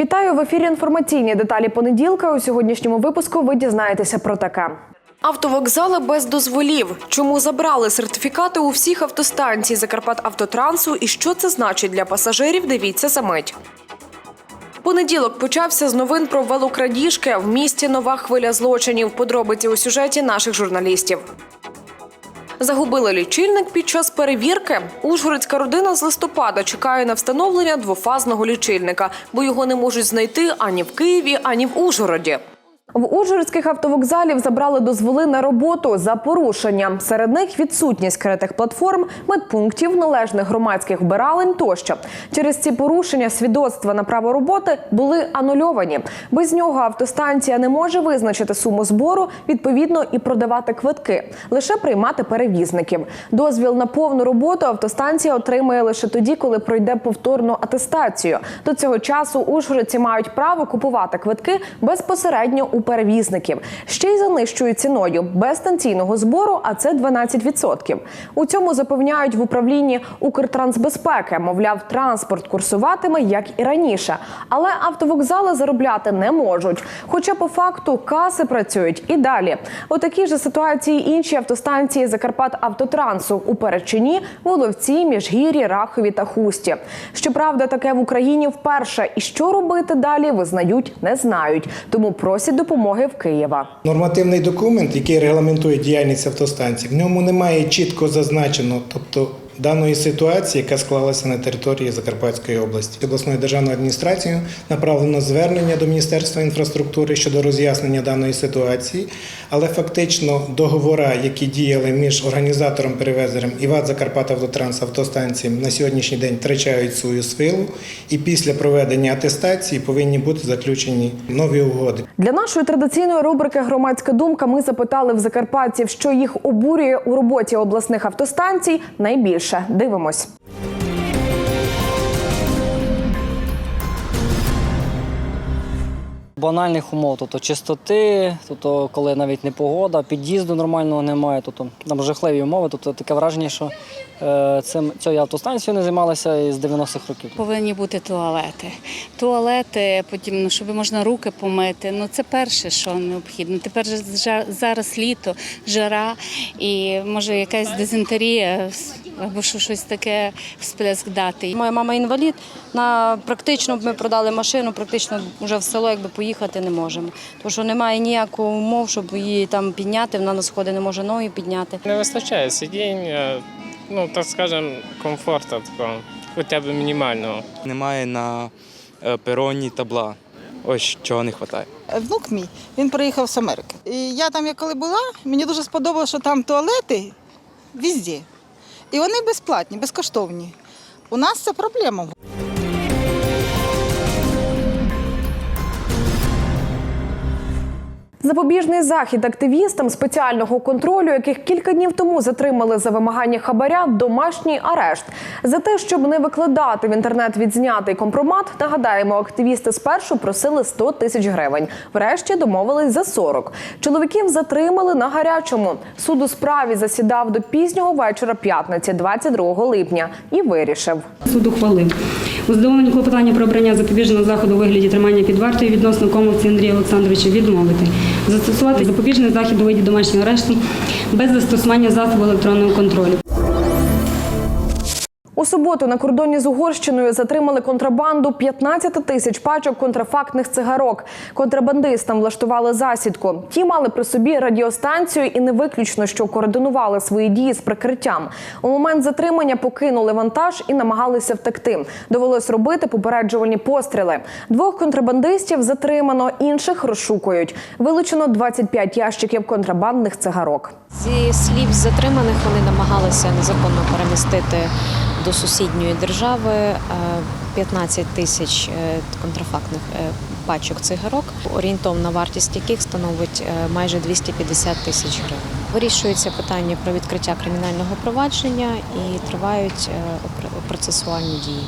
Вітаю в ефірі. Інформаційні деталі понеділка. У сьогоднішньому випуску ви дізнаєтеся про таке. Автовокзали без дозволів. Чому забрали сертифікати у всіх автостанцій Закарпатавтотрансу і що це значить для пасажирів? Дивіться за мить. Понеділок почався з новин про велокрадіжки. В місті нова хвиля злочинів. Подробиці у сюжеті наших журналістів. Загубили лічильник під час перевірки. Ужгородська родина з листопада чекає на встановлення двофазного лічильника, бо його не можуть знайти ані в Києві, ані в Ужгороді. В Ужгородських автовокзалів забрали дозволи на роботу за порушення. Серед них відсутність критих платформ, медпунктів, належних громадських вбиралень тощо. Через ці порушення свідоцтва на право роботи були анульовані. Без нього автостанція не може визначити суму збору, відповідно і продавати квитки, лише приймати перевізників. Дозвіл на повну роботу автостанція отримує лише тоді, коли пройде повторну атестацію. До цього часу ужгородці мають право купувати квитки безпосередньо у перевізників. Ще й за нижчою ціною без станційного збору, а це 12%. У цьому запевняють в управлінні Укртрансбезпеки. Мовляв, транспорт курсуватиме як і раніше, але автовокзали заробляти не можуть. Хоча по факту каси працюють і далі. У такій же ситуації інші автостанції Закарпатавтотрансу у Перечині, Воловці, Міжгір'ї, Рахові та Хусті. Щоправда, таке в Україні вперше. І що робити далі, визнають, не знають. Тому просять допомоги в Києва. Нормативний документ, який регламентує діяльність автостанцій, в ньому немає чітко зазначено, тобто даної ситуації, яка склалася на території Закарпатської області. Обласною державною адміністрацією направлено звернення до Міністерства інфраструктури щодо роз'яснення даної ситуації, але фактично договори, які діяли між організатором перевезером і ВАД Закарпатавтотранс автостанцією на сьогоднішній день втрачають свою силу, і після проведення атестації повинні бути заключені нові угоди. Для нашої традиційної рубрики Громадська думка ми запитали в закарпатців, що їх обурює у роботі обласних автостанцій найбільше. Дивимось. банальних умов, тобто чистоти, тобто коли навіть не погода, під'їзду нормального немає, тобто там жахливі умови. Тобто таке враження, що е, цим цією автостанцією не займалися із 90-х років. Повинні бути туалети. Туалети, потім, ну, щоб можна руки помити. Ну це перше, що необхідно. Тепер зараз літо, жара і може якась дизентерія або що щось таке всплеск дати. Моя мама інвалід. На практично ми продали машину, практично вже в село якби поїхати не можемо. Тому що немає ніякого умов, щоб її там підняти. Вона на сходи не може ноги підняти. Не вистачає сидінь, е, ну так скажемо, комфорту такого, хоча б мінімального. Немає на е, пероні табла. Ось чого не вистачає. Внук мій, він приїхав з Америки. І я там, як коли була, мені дуже сподобалося, що там туалети везде. І вони безплатні, безкоштовні. У нас це проблема. Запобіжний захід активістам спеціального контролю, яких кілька днів тому затримали за вимагання хабаря, домашній арешт за те, щоб не викладати в інтернет відзнятий компромат. Нагадаємо, активісти спершу просили 100 тисяч гривень. Врешті домовились за 40. Чоловіків затримали на гарячому. Суд у справі засідав до пізнього вечора п'ятниці, 22 липня, і вирішив. Суд ухвалив. У задоволенні клопотання про обрання запобіжного заходу у вигляді тримання під вартою відносно комовці Андрія Олександровича відмовити. Застосувати запобіжний захід у виді домашнього арешту без застосування засобу електронного контролю. У суботу на кордоні з Угорщиною затримали контрабанду 15 тисяч пачок контрафактних цигарок. Контрабандистам влаштували засідку. Ті мали при собі радіостанцію і не виключно, що координували свої дії з прикриттям. У момент затримання покинули вантаж і намагалися втекти. Довелось робити попереджувальні постріли. Двох контрабандистів затримано, інших розшукують. Вилучено 25 ящиків контрабандних цигарок. Зі слів затриманих вони намагалися незаконно перемістити до сусідньої держави е, 15 тисяч е, контрафактних е, пачок цигарок, орієнтовна вартість яких становить е, майже 250 тисяч гривень. Вирішується питання про відкриття кримінального провадження і тривають е, процесуальні дії.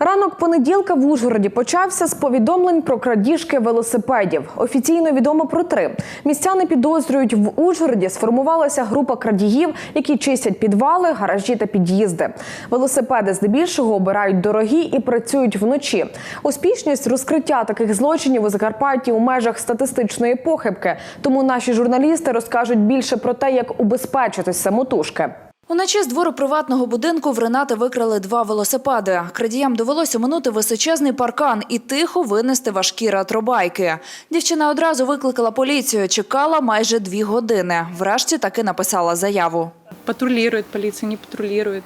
Ранок понеділка в Ужгороді почався з повідомлень про крадіжки велосипедів. Офіційно відомо про три. Містяни підозрюють, в Ужгороді сформувалася група крадіїв, які чистять підвали, гаражі та під'їзди. Велосипеди здебільшого обирають дорогі і працюють вночі. Успішність розкриття таких злочинів у Закарпатті у межах статистичної похибки. Тому наші журналісти розкажуть більше про те, як убезпечитись самотужки. Уночі з двору приватного будинку в Ренати викрали два велосипеди. Крадіям довелося оминути височезний паркан і тихо винести важкі ретробайки. Дівчина одразу викликала поліцію, чекала майже дві години. Врешті таки написала заяву. Патрулюють, поліція не патрулирует.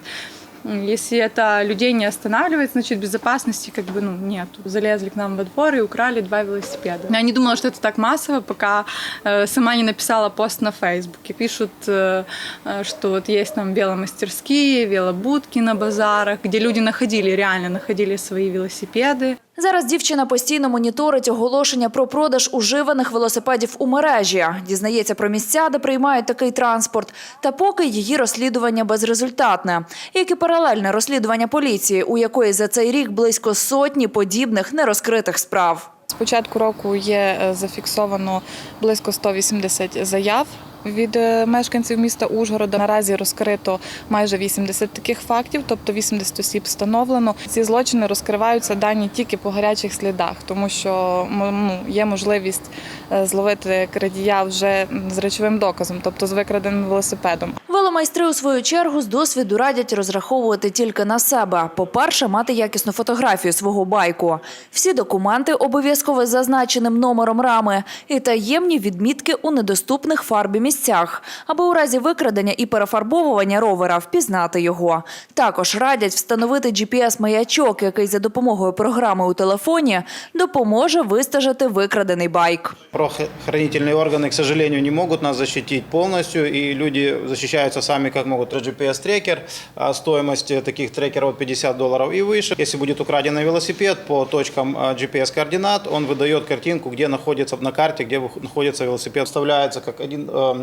М, Если это людей не останавливает, значит безопасности как бы ну нет. Залезли к нам во двор и украли два велосипеда. Я не думала, что это так массово, пока э, сама не написала пост на Фейсбуке. Пишут, э, э, что вот есть там веломастерские, велобудки на базарах, где люди находили, реально находили свои велосипеды. Зараз дівчина постійно моніторить оголошення про продаж уживаних велосипедів у мережі, дізнається про місця, де приймають такий транспорт. Та поки її розслідування безрезультатне, як і паралельне розслідування поліції, у якої за цей рік близько сотні подібних нерозкритих справ. З початку року є е, зафіксовано близько 180 заяв від е, мешканців міста Ужгорода. Наразі розкрито майже 80 таких фактів, тобто 80 осіб встановлено. Ці злочини розкриваються дані тільки по гарячих слідах, тому що ну, є можливість е, зловити крадія вже з речовим доказом, тобто з викраденим велосипедом. Веломайстри у свою чергу з досвіду радять розраховувати тільки на себе. По-перше, мати якісну фотографію свого байку. Всі документи обов'язково зазначеним номером рами і таємні відмітки у недоступних фарбі місцях, аби у разі викрадення і перефарбовування ровера впізнати його. Також радять встановити GPS-маячок, який за допомогою програми у телефоні допоможе вистежити викрадений байк. Правоохранительные органы, к сожалению, не могут нас защитить полностью, и люди защищаются сами как могут. GPS-трекер, а, стоимость э, таких трекеров 50 долларов и выше. Если будет украденный велосипед по точкам а, GPS-координат, он выдает картинку, где находится на карте, где вы- находится велосипед. Вставляется как один э, м,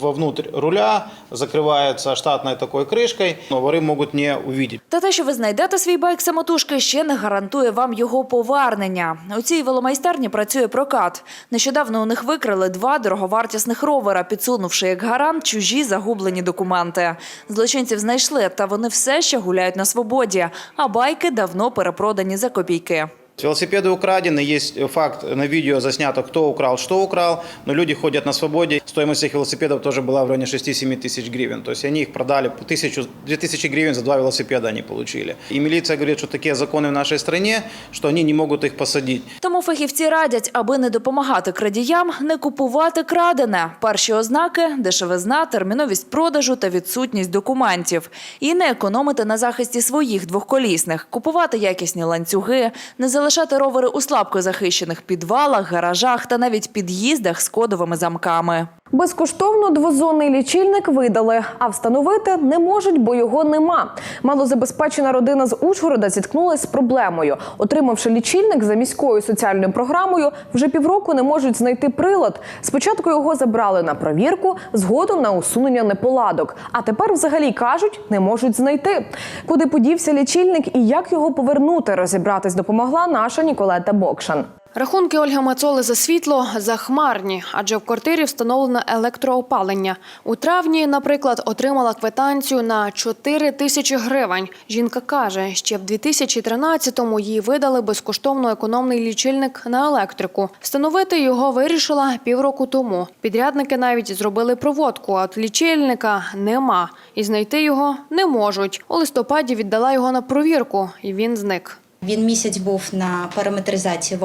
вовнутрь руля, закрывается штатной такой крышкой, но воры могут не увидеть. Та те, що ви знайдете свій байк самотужки, ще не гарантує вам його повернення. У цій веломайстерні працює прокат. Нещодавно у них викрали два дороговартісних ровера, підсунувши як гарант чужі загублені документи. Злочинців знайшли, та вони все ще гуляють на свободі, а байки давно перепродані за копійки. Велосипеды украдены, есть факт на видео заснято, кто украл, что украл, но люди ходят на свободе. Стоимость этих велосипедов тоже была в районе 6-7 тысяч гривен. То есть они их продали по тысячу, 2000 гривен за два велосипеда они получили. И милиция говорит, что такие законы в нашей стране, что они не могут их посадить. Тому фахівці радять, аби не допомагати крадіям, не купувати крадене. Перші ознаки – дешевизна, терміновість продажу та відсутність документів. І не економити на захисті своїх двохколісних, купувати якісні ланцюги, не залишати ровери у слабко захищених підвалах, гаражах та навіть під'їздах з кодовими замками. Безкоштовно двозонний лічильник видали, а встановити не можуть, бо його нема. Малозабезпечена родина з Ужгорода зіткнулася з проблемою. Отримавши лічильник за міською соціальною програмою, вже півроку не можуть знайти прилад. Спочатку його забрали на провірку, згодом на усунення неполадок. А тепер взагалі кажуть, не можуть знайти. Куди подівся лічильник і як його повернути, розібратись допомогла наша Ніколета Бокшан. Рахунки Ольги Мацоли за світло захмарні, адже в квартирі встановлено електроопалення. У травні, наприклад, отримала квитанцію на 4 тисячі гривень. Жінка каже, ще в 2013-му їй видали безкоштовно економний лічильник на електрику. Встановити його вирішила півроку тому. Підрядники навіть зробили проводку, а от лічильника нема. І знайти його не можуть. У листопаді віддала його на провірку, і він зник. Він місяць був на параметризації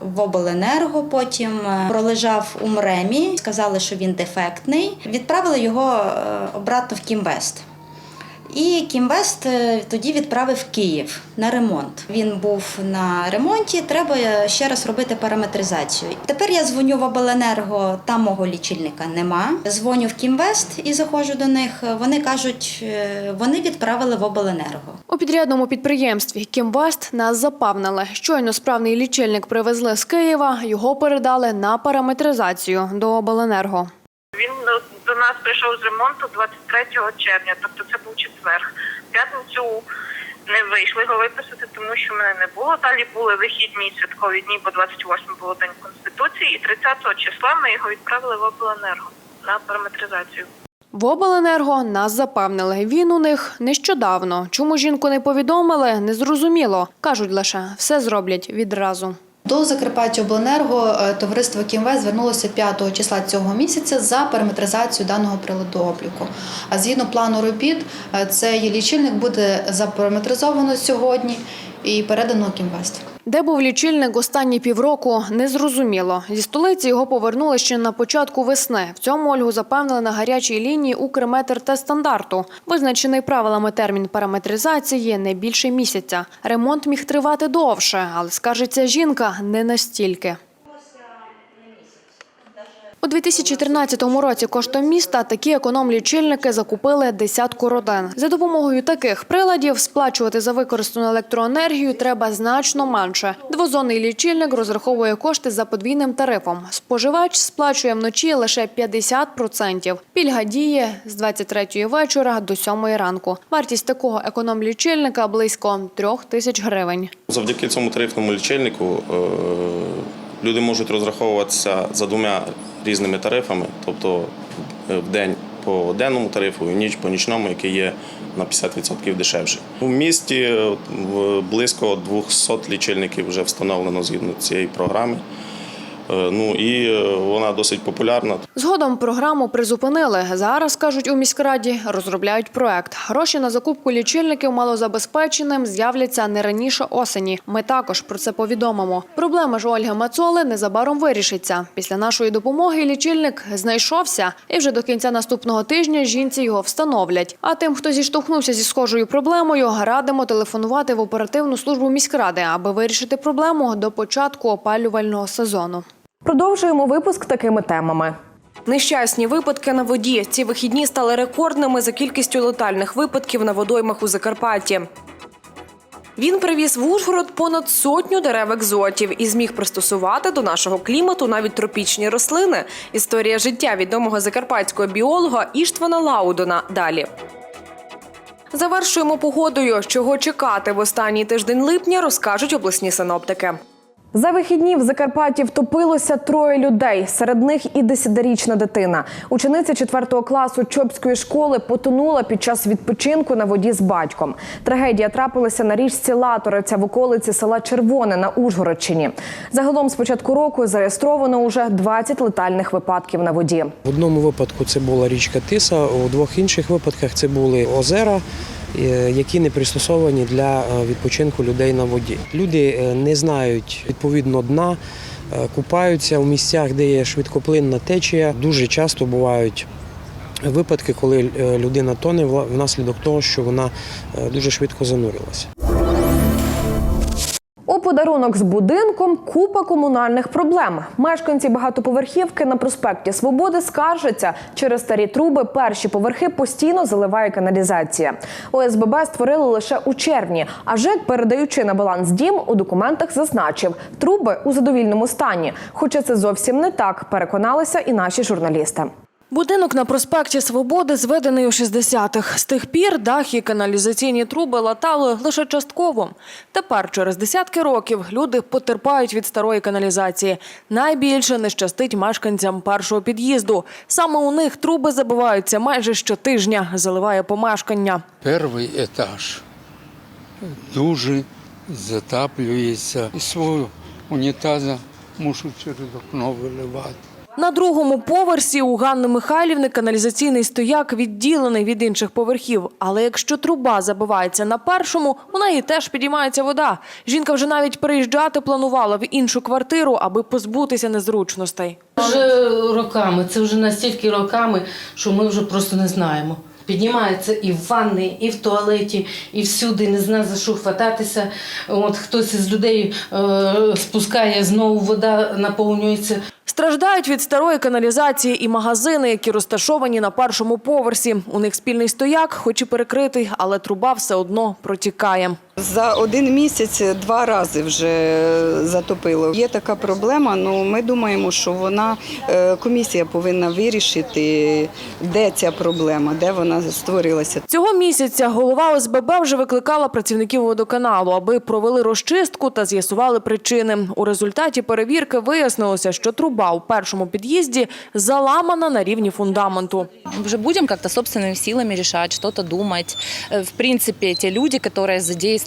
в обленерго. Потім е, пролежав у МРЕМі. Сказали, що він дефектний. Відправили його е, обратно в Кімвест. І Кімвест е, тоді відправив в Київ на ремонт. Він був на ремонті. Треба е, ще раз робити параметризацію. Тепер я дзвоню в обленерго, там мого лічильника нема. Дзвоню в Кімвест і заходжу до них. Вони кажуть, е, вони відправили в обленерго. У підрядному підприємстві Кімбаст нас запевнили. Щойно справний лічильник привезли з Києва, його передали на параметризацію до обленерго. Він до нас прийшов з ремонту 23 червня, тобто це був четвер. В п'ятницю не вийшли його виписати, тому що мене не було. Далі були вихідні святкові дні, бо 28 було День Конституції, і 30 числа ми його відправили в обленерго на параметризацію. В обленерго нас запевнили. Він у них нещодавно. Чому жінку не повідомили, незрозуміло. Кажуть лише все зроблять відразу. До Закарпаття Обленерго е, товариство Кімве звернулося 5 числа цього місяця за параметризацію даного приладу обліку. А згідно плану робіт, е, цей лічильник буде запараметризовано сьогодні і передано Кімвест. Де був лічильник останні півроку, незрозуміло. Зі столиці його повернули ще на початку весни. В цьому Ольгу запевнили на гарячій лінії Укрметр та стандарту. Визначений правилами термін параметризації не більше місяця. Ремонт міг тривати довше, але скажеться жінка не настільки. У 2013 році коштом міста такі економ-лічильники закупили десятку родин. За допомогою таких приладів сплачувати за використану електроенергію треба значно менше. Двозонний лічильник розраховує кошти за подвійним тарифом. Споживач сплачує вночі лише 50%. Пільга діє з 23 вечора до 7 ранку. Вартість такого економ-лічильника близько 3 тисяч гривень. Завдяки цьому тарифному лічильнику е, люди можуть розраховуватися за двома різними тарифами, тобто е, в день по денному тарифу і ніч по нічному, який є на 50% дешевше. У місті е, близько 200 лічильників вже встановлено згідно цієї програми. Е, Ну і е, вона досить популярна. Згодом програму призупинили. Зараз, кажуть у міськраді, розробляють проект. Гроші на закупку лічильників малозабезпеченим з'являться не раніше осені. Ми також про це повідомимо. Проблема ж Ольги Мацоли незабаром вирішиться. Після нашої допомоги лічильник знайшовся, і вже до кінця наступного тижня жінці його встановлять. А тим, хто зіштовхнувся зі схожою проблемою, радимо телефонувати в оперативну службу міськради, аби вирішити проблему до початку опалювального сезону. Продовжуємо випуск такими темами. Нещасні випадки на воді. Ці вихідні стали рекордними за кількістю летальних випадків на водоймах у Закарпатті. Він привіз в Ужгород понад сотню дерев екзотів і зміг пристосувати до нашого клімату навіть тропічні рослини. Історія життя відомого закарпатського біолога Іштвана Лаудона. Далі. Завершуємо погодою. Чого чекати в останній тиждень липня, розкажуть обласні синоптики. За вихідні в Закарпатті втопилося троє людей. Серед них і десятирічна дитина. Учениця 4 класу Чопської школи потонула під час відпочинку на воді з батьком. Трагедія трапилася на річці Латориця в околиці села Червоне на Ужгородщині. Загалом з початку року зареєстровано уже 20 летальних випадків на воді. В одному випадку це була річка Тиса, у двох інших випадках це були озера, які не пристосовані для е, відпочинку людей на воді. Люди е, не знають відповідно дна, е, купаються в місцях, де є швидкоплинна течія. Дуже часто бувають. Випадки, коли е, людина тоне внаслідок того, що вона е, дуже швидко занурилася. Подарунок з будинком купа комунальних проблем. Мешканці багатоповерхівки на проспекті Свободи скаржаться через старі труби. Перші поверхи постійно заливає каналізація. ОСББ створили лише у червні. А ЖЕК, передаючи на баланс дім, у документах зазначив труби у задовільному стані. Хоча це зовсім не так, переконалися і наші журналісти. Будинок на проспекті Свободи зведений у 60-х. З тих пір дах і каналізаційні труби латали лише частково. Тепер, через десятки років, люди потерпають від старої каналізації. Найбільше не щастить мешканцям першого під'їзду. Саме у них труби забиваються майже щотижня, заливає помешкання. Перший етаж дуже затаплюється. І свого унітаза мушу через окно виливати. На другому поверсі у Ганни Михайлівни каналізаційний стояк відділений від інших поверхів. Але якщо труба забивається на першому, у неї теж підіймається вода. Жінка вже навіть переїжджати планувала в іншу квартиру, аби позбутися незручностей. Вже роками, це вже настільки роками, що ми вже просто не знаємо. Піднімається і в ванні, і в туалеті, і всюди не знає за що хвататися. От хтось із людей е, спускає, знову вода наповнюється. Страждають від старої каналізації і магазини, які розташовані на першому поверсі. У них спільний стояк, хоч і перекритий, але труба все одно протікає. За один місяць два рази вже затопило. Є така проблема. Ну ми думаємо, що вона е, комісія повинна вирішити, де ця проблема, де вона створилася. Цього місяця голова ОСББ вже викликала працівників водоканалу, аби провели розчистку та з'ясували причини. У результаті перевірки вияснилося, що труба у першому під'їзді заламана на рівні фундаменту. Уже будем как-то собственными силами решать, что-то думать. Э, В принципе, те люди, которые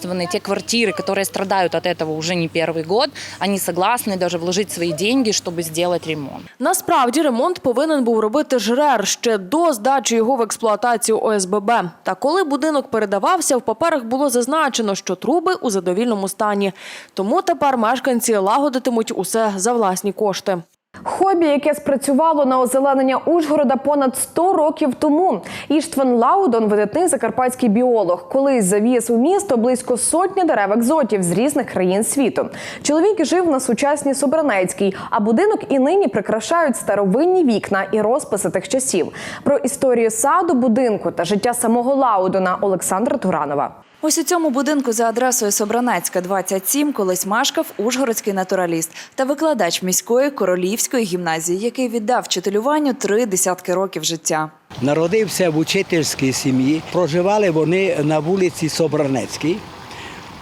задействованы, те квартиры, которые страдают от этого уже не первый год, они согласны даже вложить свои деньги, чтобы сделать ремонт. Насправді ремонт повинен був робити ЖРЕР ще до здачі його в експлуатацію ОСББ. Та коли будинок передавався, в паперах було зазначено, що труби у задовільному стані. Тому тепер мешканці лагодитимуть усе за власні кошти. Хобі, яке спрацювало на озеленення Ужгорода понад 100 років тому. Іштван Лаудон, видатний закарпатський біолог, колись завіз у місто близько сотні дерев екзотів з різних країн світу. Чоловік жив на сучасній Собранецькій, а будинок і нині прикрашають старовинні вікна і розписи тих часів. Про історію саду, будинку та життя самого Лаудона Олександра Туранова. Ось у цьому будинку за адресою Собранецька, 27, колись мешкав ужгородський натураліст та викладач міської королівської гімназії, який віддав вчителюванню три десятки років життя. Народився в учительській сім'ї. Проживали вони на вулиці Собранецькій.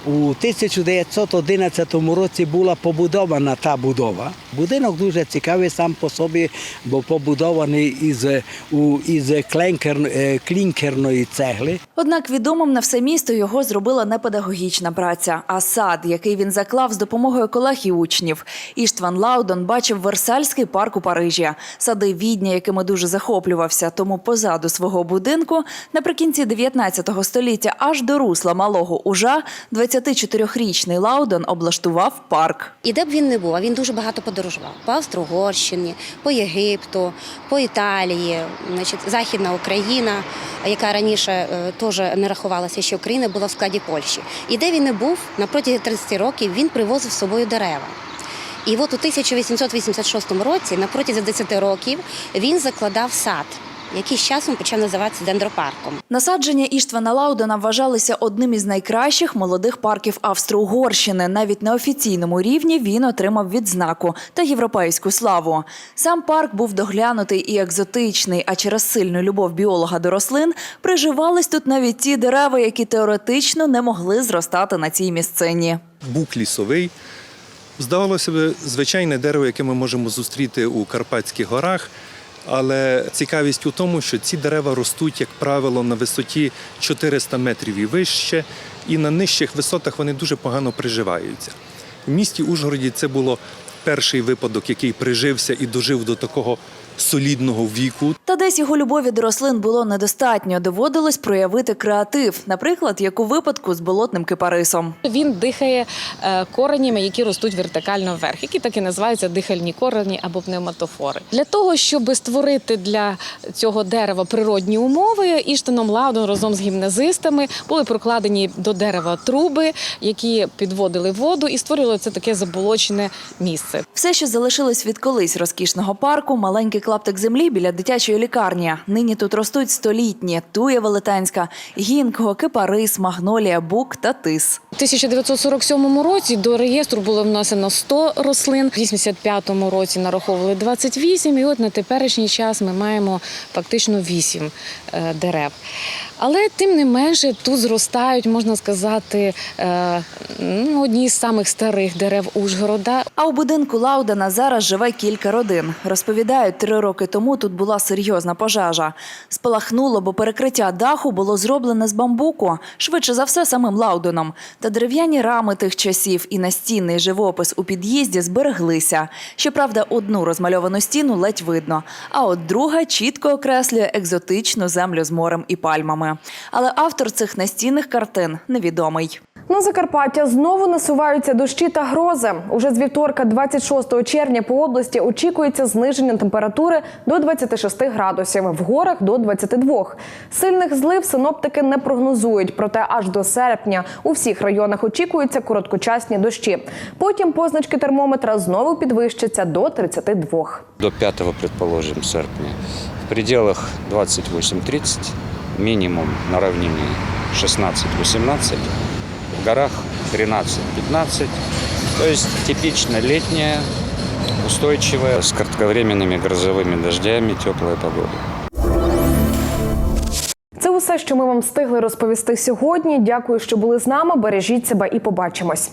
У 1911 році була побудована та будова. Будинок дуже цікавий сам по собі, бо побудований із, із е, клінкерної цегли. Однак відомим на все місто його зробила не педагогічна праця, а сад, який він заклав з допомогою колег і учнів. Іштван Лаудон бачив Версальський парк у Парижі, сади Відня, якими дуже захоплювався. Тому позаду свого будинку наприкінці 19 століття аж до русла малого ужа 24-річний Лаудон облаштував парк. І де б він не був, він дуже багато подорожував по Австро-Угорщині, по Єгипту, по Італії, значить, Західна Україна, яка раніше е, теж не рахувалася, що Україна була в складі Польщі. І де він не був, на протязі 30 років він привозив з собою дерева. І от у 1886 році, на протязі 10 років, він закладав сад, який з часом почав називатися дендропарком. Насадження Іштвана Лаудена вважалися одним із найкращих молодих парків Австро-Угорщини. Навіть на офіційному рівні він отримав відзнаку та європейську славу. Сам парк був доглянутий і екзотичний, а через сильну любов біолога до рослин приживались тут навіть ті дерева, які теоретично не могли зростати на цій місцині. бук лісовий. Здавалося б, звичайне дерево, яке ми можемо зустріти у Карпатських горах. Але цікавість у тому, що ці дерева ростуть, як правило, на висоті 400 метрів і вище, і на нижчих висотах вони дуже погано приживаються. В місті Ужгороді це було перший випадок, який прижився і дожив до такого солідного віку. Та десь його любові до рослин було недостатньо. Доводилось проявити креатив, наприклад, як у випадку з болотним кипарисом. Він дихає е, коренями, які ростуть вертикально вверх, які так і називаються дихальні корені або пневматофори. Для того, щоб створити для цього дерева природні умови, Іштаном Лаудон разом з гімназистами були прокладені до дерева труби, які підводили воду і створювали це таке заболочене місце. Все, що залишилось від колись розкішного парку, маленький клаптик землі біля дитячої лікарні. Нині тут ростуть столітні туя велетенська, гінкго, кипарис, магнолія, бук та тис. У 1947 році до реєстру було внесено 100 рослин, в 85-му році нараховували 28, і от на теперішній час ми маємо фактично 8 е, дерев. Але тим не менше тут зростають, можна сказати, е, ну, одні з самих старих дерев Ужгорода. А у будинку Лаудена зараз живе кілька родин. Розповідають, три роки тому тут була серйозна пожежа. Спалахнуло, бо перекриття даху було зроблене з бамбуку, швидше за все самим Лауденом. Та дерев'яні рами тих часів і настінний живопис у під'їзді збереглися. Щоправда, одну розмальовану стіну ледь видно, а от друга чітко окреслює екзотичну землю з морем і пальмами. Але автор цих настінних картин невідомий. На Закарпаття знову насуваються дощі та грози. Уже з вівторка, 26 червня, по області очікується зниження температури до 26 градусів, в горах до 22. Сильних злив синоптики не прогнозують, проте аж до серпня у всіх районах очікуються короткочасні дощі. Потім позначки термометра знову підвищаться до 32. До 5, предположим, серпня. В пределах 28-30, минимум на равнине 16-18, в горах 13-15. То есть типично летняя, устойчивая, с кратковременными грозовыми дождями, теплая погода. Це усе, що ми вам встигли розповісти сьогодні. Дякую, що були з нами. Бережіть себе і побачимось.